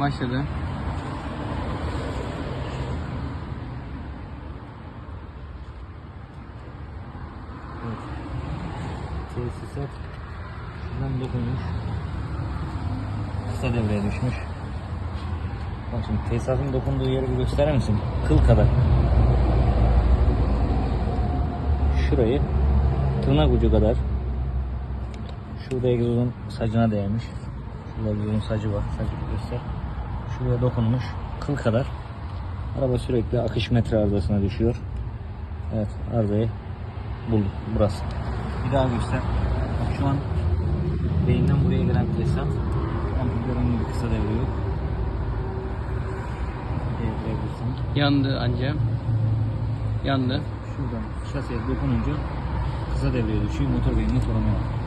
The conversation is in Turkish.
Başladı. Evet. Tesisat şuradan dokunmuş. Kısa devreye düşmüş. Bak şimdi tesisatın dokunduğu yeri bir gösterir misin? Kıl kadar. Şurayı tırnak ucu kadar Şurada egzozun sacına değmiş. Şurada egzozun sacı var. Sacı göster. Şuraya dokunmuş. Kıl kadar. Araba sürekli akış metre arızasına düşüyor. Evet arızayı bulduk. Burası. Bir daha göster. Bak şu an beyinden buraya gelen tesisat. Amplilerin gibi kısa. Devreyebilirsin. Yandı anca. Yandı. Şuradan şaseye dokununca kısa devreye düşüyor. Motor beynine koruma var.